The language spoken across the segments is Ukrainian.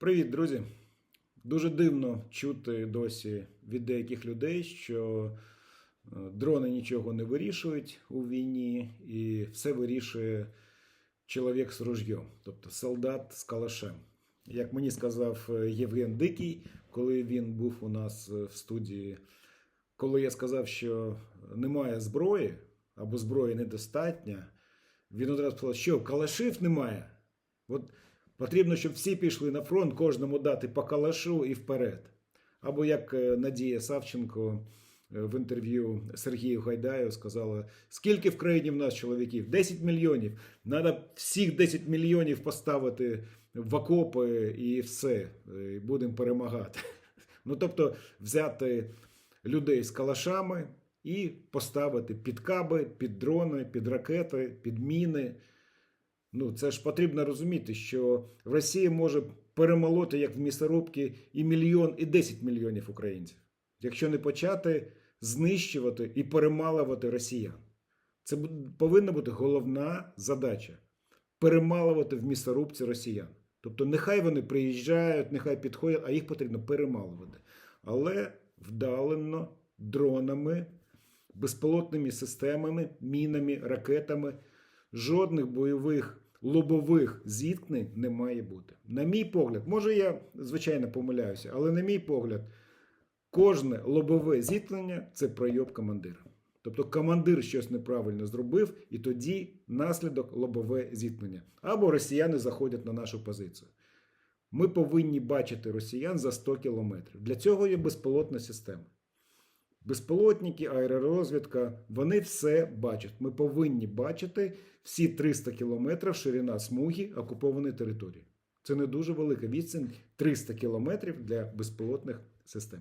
Привіт, друзі! Дуже дивно чути досі від деяких людей, що е, дрони нічого не вирішують у війні, і все вирішує чоловік з ружьом, тобто солдат з калашем. Як мені сказав е, Євген Дикий, коли він був у нас е, в студії, коли я сказав, що немає зброї або зброї недостатньо, він одразу сказав, що калашів немає. От Потрібно, щоб всі пішли на фронт, кожному дати по калашу і вперед. Або як е, Надія Савченко е, в інтерв'ю Сергію Гайдаю сказала: скільки в країні в нас чоловіків? 10 мільйонів. Треба всіх 10 мільйонів поставити в окопи і все. е, і Будемо перемагати. Ну тобто, взяти людей з калашами і поставити під каби, під дрони, під ракети, під міни. Ну, це ж потрібно розуміти, що в Росії може перемолоти, як в місторубки, і мільйон, і 10 мільйонів українців, якщо не почати знищувати і перемалувати росіян. Це повинна бути головна задача перемалувати в місторубці росіян. Тобто, нехай вони приїжджають, нехай підходять, а їх потрібно перемалувати. Але вдалено дронами, безпілотними системами, мінами, ракетами жодних бойових лобових зіткнень не має бути. На мій погляд, може я звичайно помиляюся, але на мій погляд, кожне лобове зіткнення це пройоб командира. Тобто командир щось неправильно зробив, і тоді наслідок лобове зіткнення. Або росіяни заходять на нашу позицію. Ми повинні бачити росіян за 100 кілометрів. Для цього є безпілотна система. Безпілотники, аеророзвідка, вони все бачать. Ми повинні бачити всі 300 кілометрів ширина смуги окупованої території. Це не дуже велика відстань 300 кілометрів для безпілотних систем.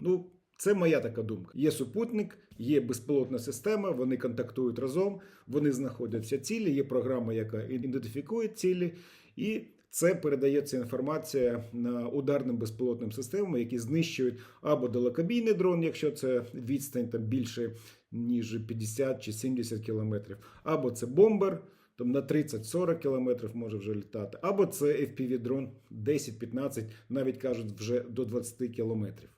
Ну, це моя така думка. Є супутник, є безпілотна система, вони контактують разом, вони знаходять всі цілі, є програма, яка ідентифікує цілі, і це передається інформація ударним безпілотним системам, які знищують або далекобійний дрон, якщо це відстань там більше ніж 50 чи 70 кілометрів, або це бомбер. Там на 30-40 кілометрів може вже літати, або це FPV-дрон 10-15, навіть кажуть, вже до 20 кілометрів.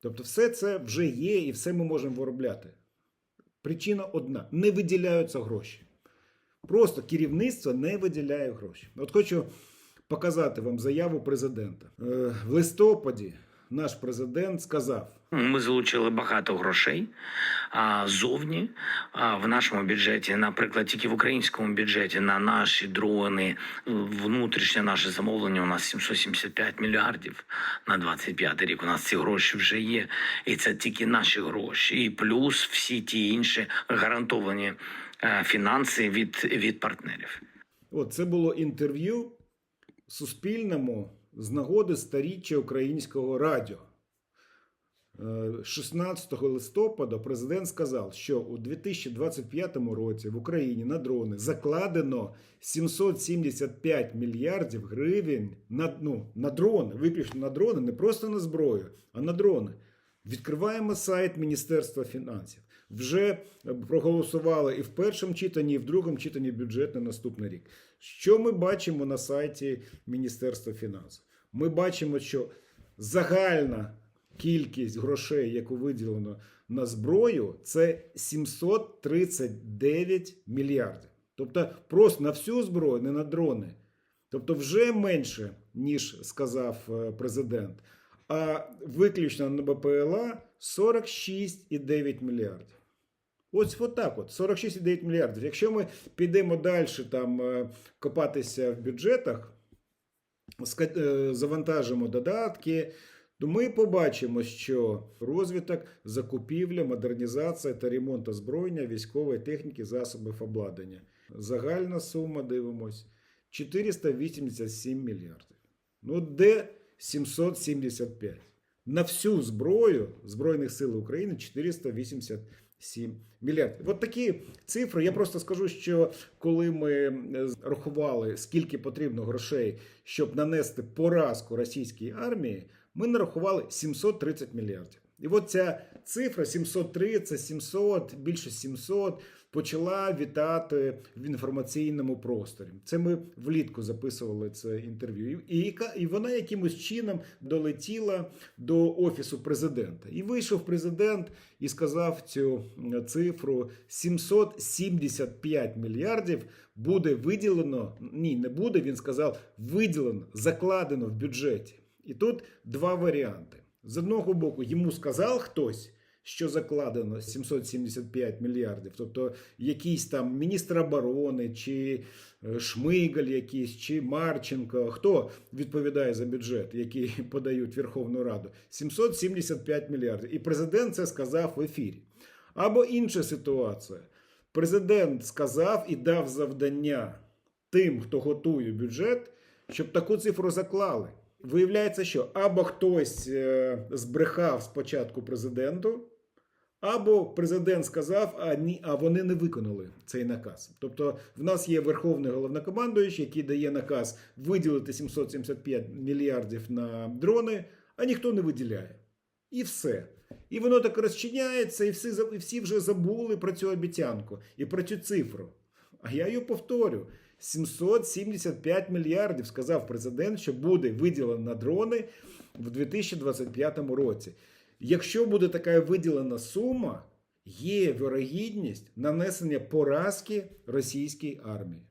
Тобто, все це вже є і все ми можемо виробляти. Причина одна: не виділяються гроші. Просто керівництво не виділяє гроші. От хочу показати вам заяву президента. Е, В листопаді наш президент сказав: Ми залучили багато грошей а, зовні а, в нашому бюджеті, наприклад, тільки в українському бюджеті на наші дрони, внутрішнє наше замовлення у нас 775 мільярдів на 25 рік. У нас ці гроші вже є, і це тільки наші гроші, і плюс всі ті інші гарантовані е, фінанси від, від партнерів. От це було інтерв'ю Суспільному з нагоди старіччя українського радіо. Е, 16 листопада президент сказав, що у 2025 році в Україні на дрони закладено 775 мільярдів гривень на, ну, на дрони, виключно на дрони, не просто на зброю, а на дрони. Відкриваємо сайт Міністерства фінансів. Вже е, проголосували і в першому читанні, і в другому читанні бюджет на наступний рік. Що ми бачимо на сайті Міністерства фінансів? Ми бачимо, що загальна кількість грошей, яку виділено на зброю, це 739 мільярдів. Тобто просто на всю зброю, не на дрони. Тобто вже менше, ніж сказав е, президент. А виключно на БПЛА 46,9 мільярдів. Ось отак от, 46,9 мільярдів. Якщо ми підемо далі там е, копатися в бюджетах, е, завантажимо додатки, то ми побачимо, що розвиток, закупівля, модернізація та ремонт озброєння, військової техніки, засобів обладнання. Загальна сума, дивимось, 487 мільярдів. Ну, де 775? На всю зброю Збройних сил України 487 мільярдів. От такі цифри. Я просто скажу, що коли ми е, рахували, скільки потрібно грошей, щоб нанести поразку російській армії, ми нарахували 730 мільярдів. І от ця цифра 730, 700, більше 700, почала вітати в інформаційному просторі. Це ми влітку записували це інтерв'ю. І, і вона якимось чином долетіла до офісу президента. І вийшов президент і сказав цю цифру: 775 мільярдів буде виділено. Ні, не буде. Він сказав, виділено, закладено в бюджеті. І тут два варіанти. З одного боку, йому сказав хтось, що закладено 775 мільярдів, тобто якийсь там міністр оборони, чи е, Шмигаль якийсь, чи Марченко, хто відповідає за бюджет, який подають Верховну Раду, 775 мільярдів. І президент це сказав в ефірі. Або інша ситуація. Президент сказав і дав завдання тим, хто готує бюджет, щоб таку цифру заклали. Виявляється, що або хтось е, збрехав спочатку президенту, або президент сказав, а ні, а вони не виконали цей наказ. Тобто, в нас є верховний головнокомандуючий, який дає наказ виділити 775 мільярдів на дрони, а ніхто не виділяє. І все. І воно так розчиняється, і всі, і всі вже забули про цю обіцянку і про цю цифру. А я її повторю: 775 мільярдів сказав президент, що буде виділено на дрони в 2025 році. Якщо буде така виділена сума, є вірогідність нанесення поразки російській армії.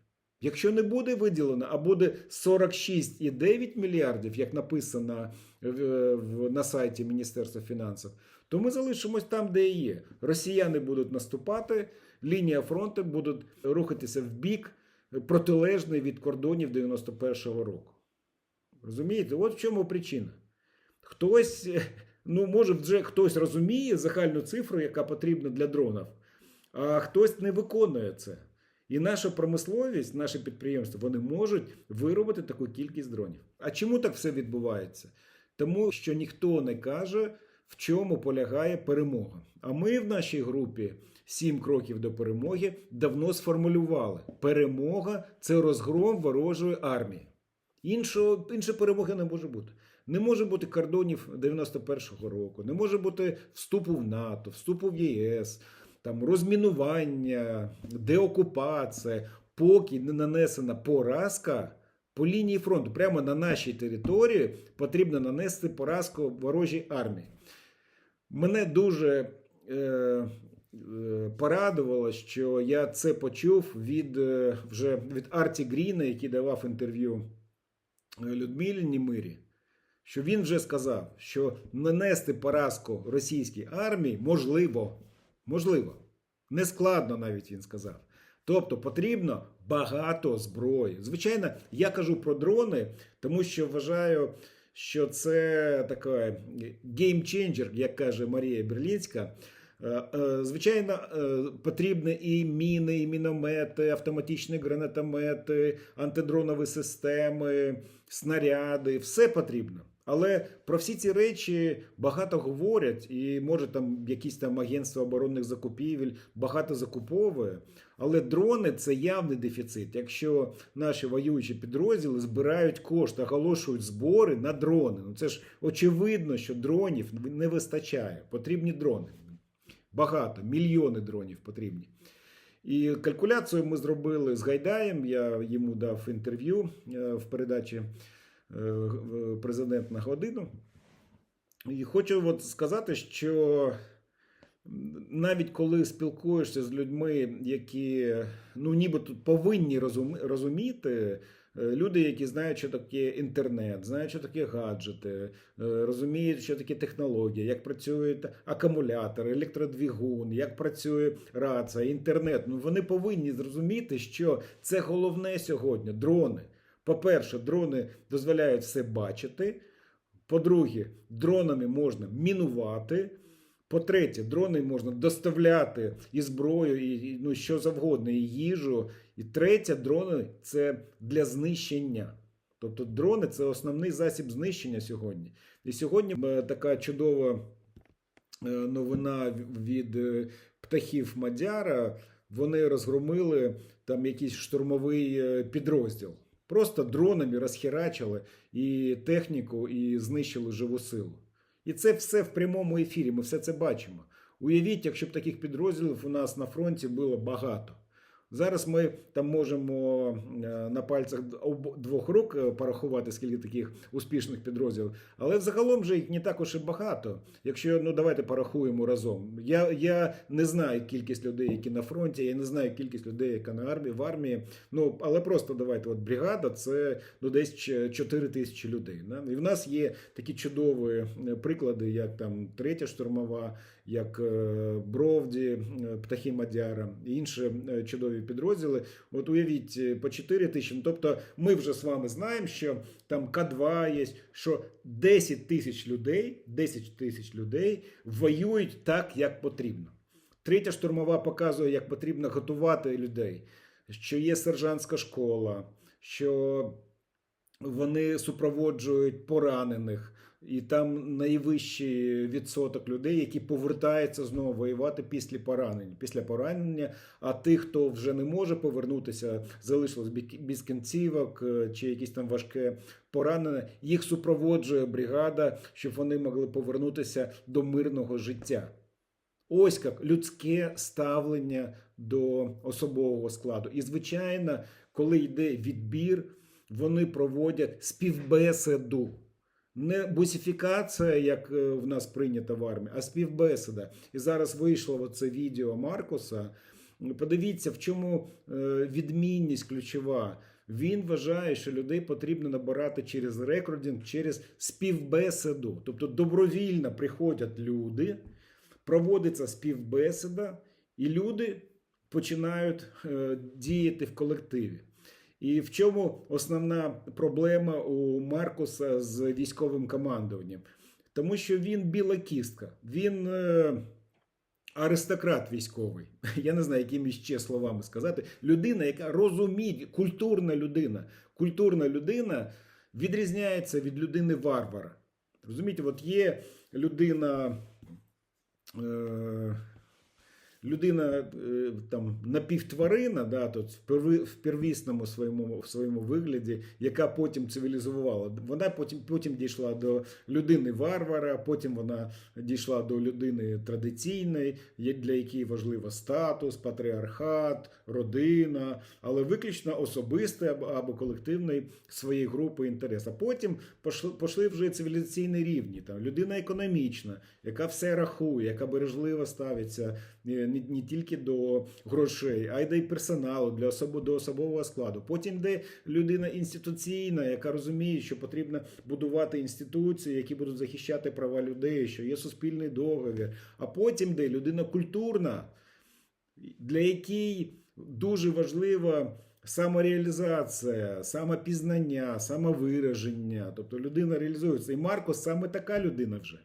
Якщо не буде виділено, а буде 46,9 мільярдів, як написано в- на сайті Міністерства фінансів, то ми залишимось там, де є. Росіяни будуть наступати, лінія фронту будуть рухатися в бік протилежний від кордонів 91-го року. Розумієте? От в чому причина. Хтось, ну може, вже хтось розуміє загальну цифру, яка потрібна для дронів, а хтось не виконує це. І наша промисловість, наші підприємства, вони можуть виробити таку кількість дронів. А чому так все відбувається? Тому що ніхто не каже, в чому полягає перемога. А ми в нашій групі сім кроків до перемоги давно сформулювали: перемога це розгром ворожої армії. Іншого, іншої перемоги не може бути. Не може бути кордонів 91-го року, не може бути вступу в НАТО, вступу в ЄС, там розмінування, деокупація, поки не нанесена поразка по лінії фронту. Прямо на нашій території потрібно нанести поразку ворожій армії. Мене дуже е, порадувало, що я це почув від е, вже від Арті Гріна, який давав інтерв'ю е, Людмилі Німирі, що він вже сказав, що нанести поразку російській армії можливо. Можливо. Нескладно навіть він сказав. Тобто потрібно багато зброї. Звичайно, я кажу про дрони, тому що вважаю, що це така геймченджер, як каже Марія Берлінська. Е, е, Звичайно, е, потрібні і міни, і міномети, автоматичні гранатомети, антидронові системи, снаряди. Все потрібно. Але про всі ці речі багато говорять, і може там якісь там агентства оборонних закупівель багато закуповує. Але дрони це явний дефіцит. Якщо наші воюючі підрозділи збирають кошти, оголошують збори на дрони. Ну це ж очевидно, що дронів не вистачає. Потрібні дрони. Багато, мільйони дронів потрібні. І калькуляцію ми зробили з Гайдаєм. Я йому дав інтерв'ю е, в передачі е, президент на годину. І хочу от сказати, що навіть коли спілкуєшся з людьми, які ну ніби тут повинні розуміти, е, люди, які знають, що таке інтернет, знають, що таке гаджети, е, розуміють, що таке технологія, як працює акумулятор, електродвигун, як працює рація, інтернет. Ну вони повинні зрозуміти, що це головне сьогодні дрони. По-перше, дрони дозволяють все бачити. По-друге, дронами можна мінувати. По-третє, дрони можна доставляти і зброю, і ну, що завгодно, і їжу. І третє, дрони це для знищення. Тобто дрони це основний засіб знищення сьогодні. І сьогодні е, така чудова е, новина від е, птахів Мадяра. Вони розгромили там якийсь штурмовий підрозділ. Просто дронами розхерачили і техніку, і знищили живу силу. І це все в прямому ефірі. Ми все це бачимо. Уявіть, якщо б таких підрозділів у нас на фронті було багато. Зараз ми там можемо е, на пальцях двох рук е, порахувати, скільки таких успішних підрозділів, але взагалом же їх не так уж і багато. Якщо ну давайте порахуємо разом. Я, я не знаю кількість людей, які на фронті, я не знаю кількість людей, яка на армії в армії. Ну але просто давайте, от бригада це ну десь 4 тисячі людей. Да? І в нас є такі чудові е, приклади, як там третя штурмова, як е, Бровді, е, Птахи Мадяра і інші е, чудові підрозділи. От уявіть по 4 тисячі. Ну, тобто, ми вже з вами знаємо, що там К2 є, що 10 тисяч людей, 10 тисяч людей воюють так, як потрібно. Третя штурмова показує, як потрібно готувати людей, що є сержантська школа, що вони супроводжують поранених, і там найвищий відсоток людей, які повертаються знову воювати після поранення. Після поранення, а тих, хто вже не може повернутися, залишилось без кінцівок е, чи якісь там важке поранення, їх супроводжує бригада, щоб вони могли повернутися до мирного життя. Ось як людське ставлення до особового складу. І, звичайно, коли йде відбір, вони проводять співбесіду. Не бусифікація, як е, в нас прийнято в армії, а співбесіда. І зараз вийшло це відео Маркуса. Подивіться, в чому е, відмінність ключова. Він вважає, що людей потрібно набирати через рекординг, через співбесіду. Тобто добровільно приходять люди, проводиться співбесіда, і люди починають е, діяти в колективі. І в чому основна проблема у Маркуса з військовим командуванням? Тому що він біла кістка, він е, аристократ військовий. Я не знаю, якими ще словами сказати. Людина, яка розуміє, культурна людина. Культурна людина відрізняється від людини варвара. Розумієте, от є людина. Е, людина е, там напівтварина, да, тут в первісному своєму, в своєму вигляді, яка потім цивілізувала. Вона потім, потім дійшла до людини варвара, потім вона дійшла до людини традиційної, для якої важливо статус, патріархат, родина, але виключно особистий або, або колективний своєї групи інтерес. А потім пошли вже цивілізаційні рівні. Там людина економічна, яка все рахує, яка бережливо ставиться е, не, не тільки до грошей, а й до персоналу, для особо, до особового складу. Потім йде людина інституційна, яка розуміє, що потрібно будувати інституції, які будуть захищати права людей, що є суспільний договір. А потім йде людина культурна, для якій дуже важлива самореалізація, самопізнання, самовираження. Тобто людина реалізується. І Маркос саме така людина вже.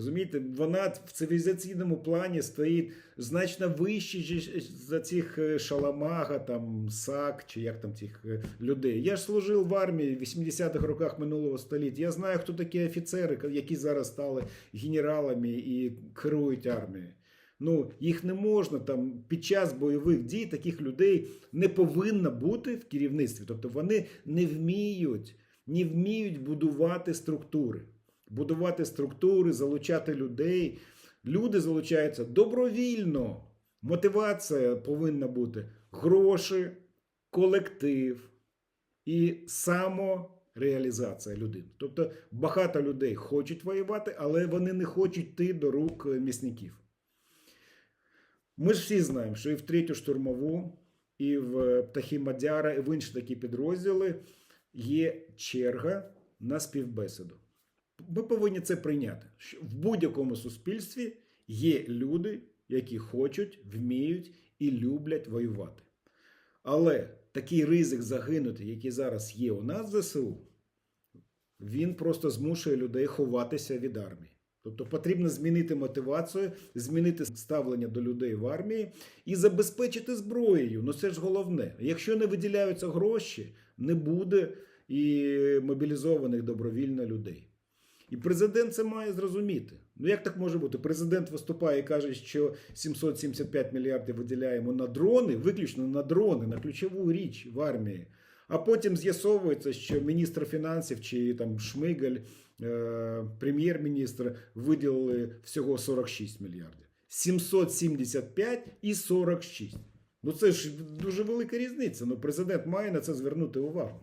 Розумієте, вона в цивілізаційному плані стоїть значно вище за цих е, шаламага, там сак, чи як там цих е, людей. Я ж служив в армії в 80-х роках минулого століття. Я знаю, хто такі офіцери, які зараз стали генералами і керують армією. Ну, їх не можна там під час бойових дій таких людей не повинно бути в керівництві. Тобто вони не вміють, не вміють будувати структури. Будувати структури, залучати людей. Люди залучаються добровільно. Мотивація повинна бути гроші, колектив і самореалізація людини. Тобто багато людей хочуть воювати, але вони не хочуть йти до рук е, місників. Ми ж всі знаємо, що і в третю штурмову, і в е, птахи Мадяра, і в інші такі підрозділи є черга на співбесіду. Ми повинні це прийняти. В будь-якому суспільстві є люди, які хочуть, вміють і люблять воювати. Але такий ризик загинути, який зараз є у нас в ЗСУ, він просто змушує людей ховатися від армії. Тобто потрібно змінити мотивацію, змінити ставлення до людей в армії і забезпечити зброєю. Ну це ж головне. Якщо не виділяються гроші, не буде і мобілізованих добровільно людей. І президент це має зрозуміти. Ну як так може бути? Президент виступає і каже, що 775 мільярдів виділяємо на дрони, виключно на дрони, на ключову річ в армії. А потім з'ясовується, що міністр фінансів чи там Шмигаль, е, прем'єр-міністр виділили всього 46 мільярдів. 775 і 46. Ну це ж дуже велика різниця. Ну, президент має на це звернути увагу.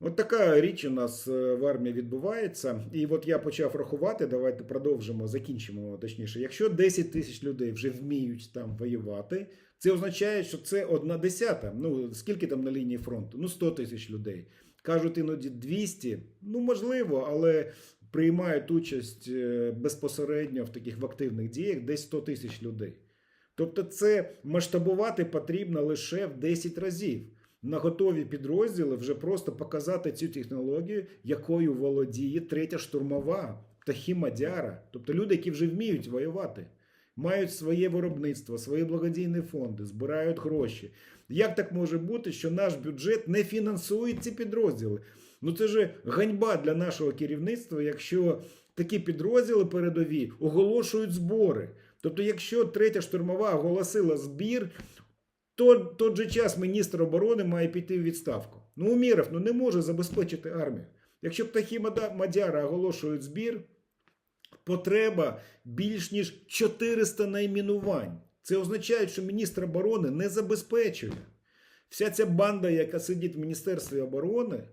От така річ у нас е, в армії відбувається. І от я почав рахувати. Давайте продовжимо, закінчимо точніше. Якщо 10 тисяч людей вже вміють там воювати, це означає, що це одна десята. Ну скільки там на лінії фронту? Ну 100 тисяч людей. Кажуть, іноді 200. Ну можливо, але приймають участь е, безпосередньо в таких в активних діях десь 100 тисяч людей. Тобто, це масштабувати потрібно лише в 10 разів. На готові підрозділи вже просто показати цю технологію, якою володіє третя штурмова птахи Мадяра. Тобто люди, які вже вміють воювати, мають своє виробництво, свої благодійні фонди, збирають гроші. Як так може бути, що наш бюджет не фінансує ці підрозділи? Ну це ж ганьба для нашого керівництва, якщо такі підрозділи передові оголошують збори. Тобто, якщо третя штурмова оголосила збір, то той же час міністр оборони має піти в відставку. Ну, Уміров ну, не може забезпечити армію. Якщо птахи Мадяра оголошують збір, потреба більш ніж 400 найменувань. Це означає, що міністр оборони не забезпечує. Вся ця банда, яка сидить в Міністерстві оборони,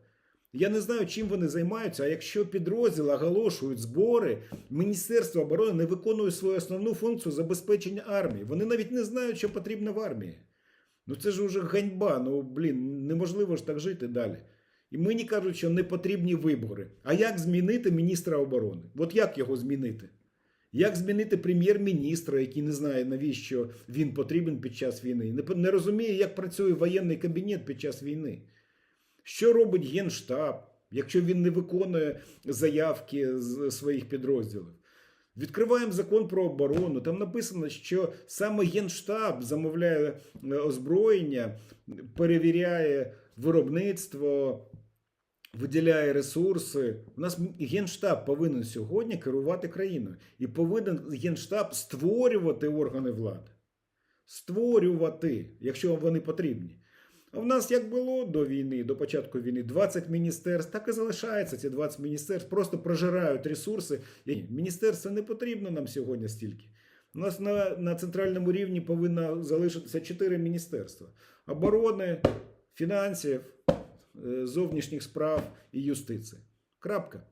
я не знаю, чим вони займаються. А якщо підрозділи оголошують збори, Міністерство оборони не виконує свою основну функцію забезпечення армії. Вони навіть не знають, що потрібно в армії. Ну це ж уже ганьба. Ну блін, неможливо ж так жити далі. І мені кажуть, що не потрібні вибори. А як змінити міністра оборони? От як його змінити? Як змінити прем'єр-міністра, який не знає, навіщо він потрібен під час війни? Не, розуміє, як працює воєнний кабінет під час війни. Що робить Генштаб, якщо він не виконує заявки своїх підрозділів? Відкриваємо закон про оборону. Там написано, що саме Генштаб замовляє е, озброєння, перевіряє виробництво, виділяє ресурси. У нас Генштаб повинен сьогодні керувати країною. І повинен Генштаб створювати органи влади. Створювати, якщо вони потрібні. В нас як було до війни, до початку війни, 20 міністерств, так і залишається ці 20 міністерств, просто прожирають ресурси. Ні, Міністерства не потрібно нам сьогодні стільки. У нас на, на центральному рівні повинно залишитися 4 міністерства: оборони, фінансів, е, зовнішніх справ і юстиції. Крапка.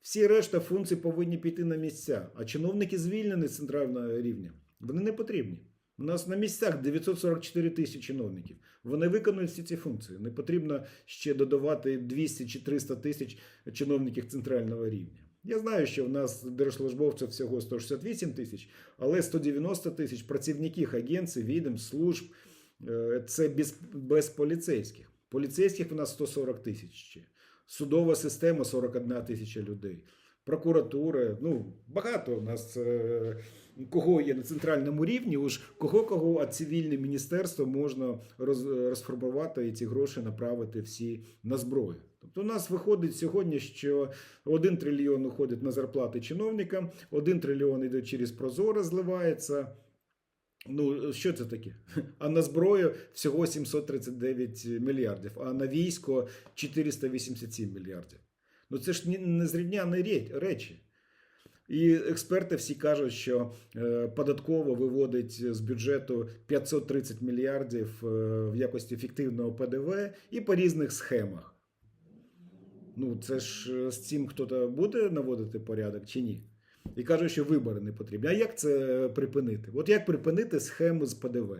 Всі решта функцій повинні піти на місця, а чиновники звільнені з центрального рівня. Вони не потрібні. У нас на місцях 944 тисячі чиновників. Вони виконують всі ці функції. Не потрібно ще додавати 200 чи 300 тисяч чиновників центрального рівня. Я знаю, що в нас держслужбовців всього 168 тисяч, але 190 тисяч працівників агенцій, відомств, служб е, це без, без поліцейських. Поліцейських у нас 140 тисяч ще. Судова система 41 тисяча людей. Прокуратура, ну багато у нас е, кого є на центральному рівні, уж кого кого, а цивільне міністерство можна роз, розформувати і ці гроші направити всі на зброю. Тобто у нас виходить сьогодні, що 1 трильйон уходить на зарплати чиновникам, 1 трильйон йде через Прозоро, зливається. Ну, що це таке? А на зброю всього 739 мільярдів, а на військо 487 мільярдів. Ну це ж ні- незрівняні ре- речі. І експерти всі кажуть, що е, податково виводить з бюджету 530 мільярдів е, в якості фіктивного ПДВ і по різних схемах. Ну, це ж е, з цим хтось буде наводити порядок чи ні? І кажуть, що вибори не потрібні. А як це припинити? От як припинити схему з ПДВ?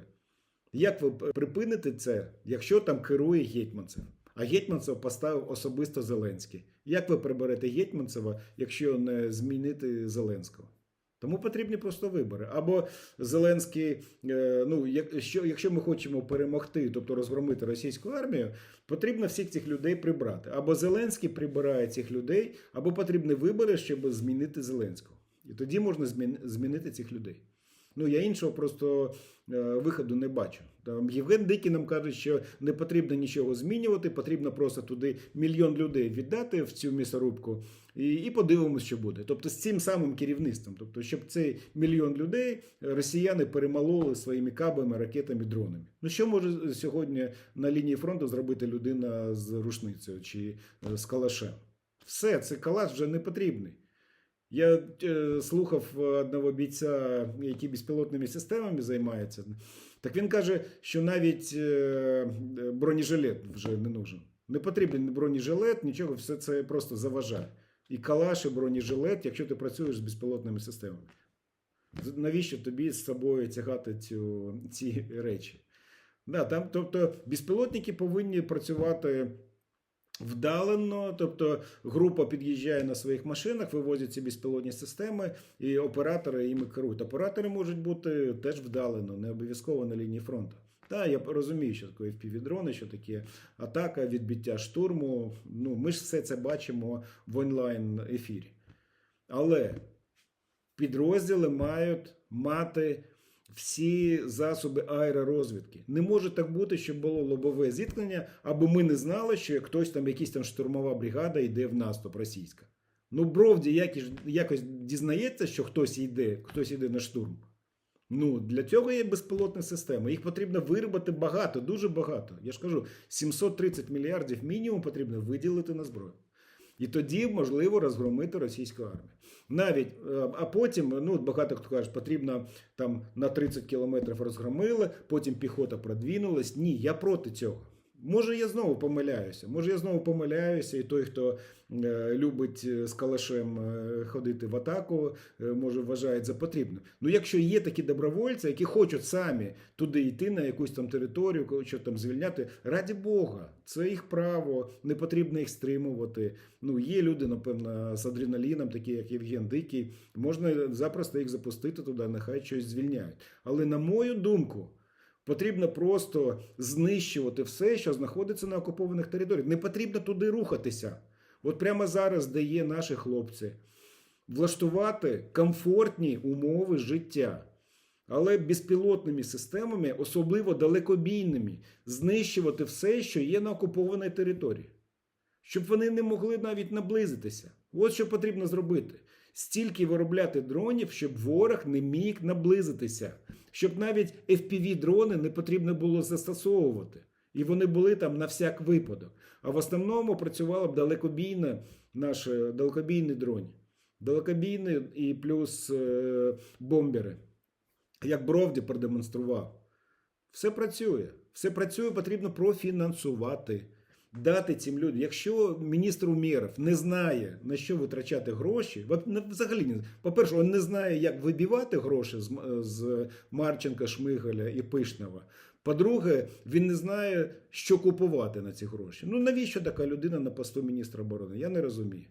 Як ви припините це, якщо там керує Гетьманцев? А Гетьманцев поставив особисто Зеленський. Як ви приберете Гетьманцева, якщо не змінити Зеленського? Тому потрібні просто вибори. Або Зеленський, е, ну якщо, якщо ми хочемо перемогти, тобто розгромити російську армію, потрібно всіх цих людей прибрати. Або Зеленський прибирає цих людей, або потрібні вибори, щоб змінити Зеленського. І тоді можна змінити цих людей. Ну, я іншого просто е, виходу не бачу. Там Євген Дикий нам каже, що не потрібно нічого змінювати, потрібно просто туди мільйон людей віддати в цю місорубку, і, і подивимось, що буде. Тобто з цим самим керівництвом. Тобто, щоб цей мільйон людей росіяни перемололи своїми кабами, ракетами, дронами. Ну що може сьогодні на лінії фронту зробити людина з рушницею чи е, з калашем? Все, цей калаш вже не потрібний. Я е, слухав одного бійця, який безпілотними системами займається. Так він каже, що навіть е, бронежилет вже не нужен. Не потрібен бронежилет, нічого, все це просто заважає. І калаш, і бронежилет, якщо ти працюєш з безпілотними системами. Навіщо тобі з собою тягати цю, ці речі? Да, там, тобто безпілотники повинні працювати вдалено, тобто група під'їжджає на своїх машинах, вивозять ці безпілотні системи, і оператори їми керують. Оператори можуть бути теж вдалено, не обов'язково на лінії фронту. Так, я розумію, що таке FPV-дрони, що таке атака, відбиття штурму. Ну, ми ж все це бачимо в онлайн ефірі. Але підрозділи мають мати всі засоби аеророзвідки. Не може так бути, щоб було лобове зіткнення, аби ми не знали, що хтось там, якась там штурмова бригада йде в наступ російська. Ну, Бровді якось, якось дізнається, що хтось йде, хтось йде на штурм. Ну, для цього є безпілотні системи. Їх потрібно виробити багато, дуже багато. Я ж кажу, 730 мільярдів мінімум потрібно виділити на зброю. І тоді можливо розгромити російську армію. Навіть, е, а потім, ну багато хто каже, потрібно там на 30 кілометрів розгромили, потім піхота продвинулась. Ні, я проти цього. Може, я знову помиляюся. Може, я знову помиляюся, і той, хто е, любить е, з калашем е, ходити в атаку, може вважає за потрібно. Ну, якщо є такі добровольці, які хочуть самі туди йти на якусь там територію, що там звільняти, раді Бога, це їх право, не потрібно їх стримувати. Ну, є люди, напевно, з адреналіном, такі як Євген Дикий, можна запросто їх запустити туди, нехай щось звільняють. Але на мою думку. Потрібно просто знищувати все, що знаходиться на окупованих територіях. Не потрібно туди рухатися. От прямо зараз, де є наші хлопці, влаштувати комфортні умови життя. Але безпілотними системами, особливо далекобійними, знищувати все, що є на окупованій території. Щоб вони не могли навіть наблизитися. От що потрібно зробити. Стільки виробляти дронів, щоб ворог не міг наблизитися, щоб навіть FPV-дрони не потрібно було застосовувати. І вони були там на всяк випадок. А в основному працювало б далекобійне наше далекобійні дрони. Далекобійні і плюс е, бомбери. Як Бровді продемонстрував. Все працює. Все працює, потрібно профінансувати. Дати цим людям. Якщо міністр Умєров не знає, на що витрачати гроші, от не- взагалі не по-перше, він не знає, як вибивати гроші з, з Марченка, Шмигаля і Пишнева. По-друге, він не знає, що купувати на ці гроші. Ну навіщо така людина на посту міністра оборони? Я не розумію.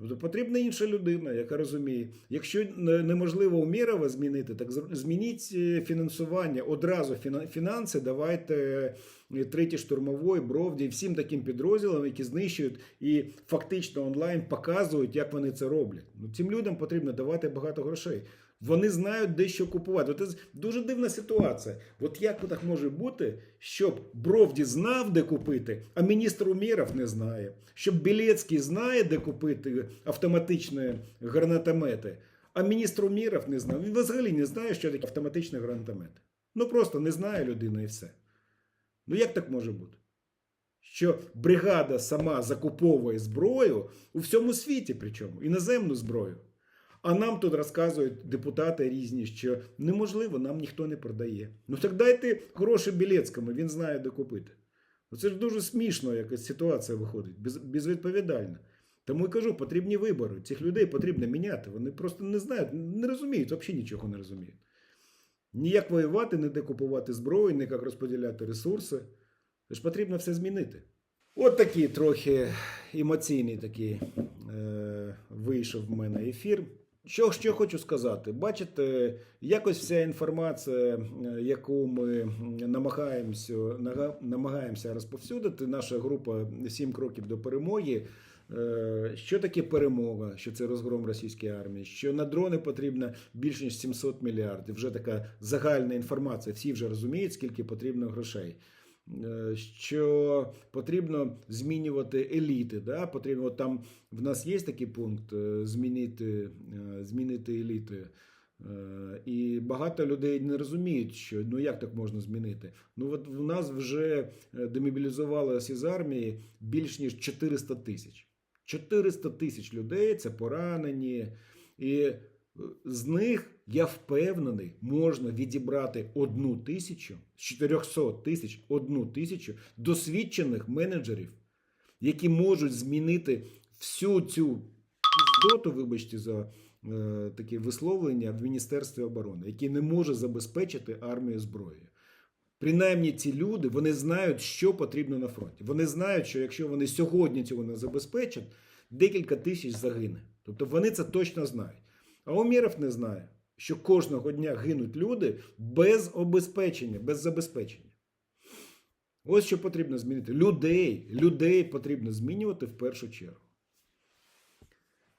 Тобто потрібна інша людина, яка розуміє, якщо не- неможливо Умєрова змінити, так змініть е, фінансування одразу фінанси, давайте е, третій штурмової, бровді всім таким підрозділам, які знищують і фактично онлайн показують, як вони це роблять. Ну цим людям потрібно давати багато грошей. Вони знають, де що купувати. Це дуже дивна ситуація. От як так може бути, щоб Бровді знав, де купити, а міністр Умєров не знає. Щоб Білецький знає, де купити автоматичні гранатомети, а міністр Умєров не знає. Він взагалі не знає, що таке автоматичні гранатомети. Ну просто не знає людина і все. Ну як так може бути? Що бригада сама закуповує зброю у всьому світі, причому іноземну зброю. А нам тут розказують депутати різні, що неможливо, нам ніхто не продає. Ну так дайте гроші Білецькому, він знає, де купити. Ну, Це ж дуже смішно, якась ситуація виходить, без, безвідповідальна. Тому і кажу, потрібні вибори. Цих людей потрібно міняти. Вони просто не знають, не розуміють, взагалі нічого не розуміють. Ніяк воювати, не де купувати зброю, ні як розподіляти ресурси. Це ж потрібно все змінити. От такий трохи емоційний такий е, вийшов в мене ефір. Що, що хочу сказати, бачите, якось вся інформація, е, яку ми намагаємося, намагаємося розповсюдити, наша група «7 кроків до перемоги. е, Що таке перемога? Що це розгром російської армії? Що на дрони потрібно більш ніж 700 мільярдів. Вже така загальна інформація. Всі вже розуміють, скільки потрібно грошей. Е, Що потрібно змінювати еліти. Да? Потрібно от там в нас є такий пункт е, змінити, е, змінити еліти. І багато людей не розуміють, що ну як так можна змінити. Ну от в нас вже демобілізувалося з армії більш ніж 400 тисяч. 400 тисяч людей це поранені, І з них, я впевнений, можна відібрати одну тисячу з 400 тисяч, одну тисячу досвідчених менеджерів, які можуть змінити всю цю піздоту, вибачте за е, таке висловлення в Міністерстві оборони, які не може забезпечити армію зброєю. Принаймні ці люди вони знають, що потрібно на фронті. Вони знають, що якщо вони сьогодні цього не забезпечать, декілька тисяч загине. Тобто вони це точно знають. А Умєров не знає, що кожного дня гинуть люди без обезпечення, без забезпечення. Ось що потрібно змінити. Людей, людей потрібно змінювати в першу чергу.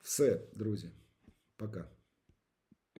Все, друзі. Пока.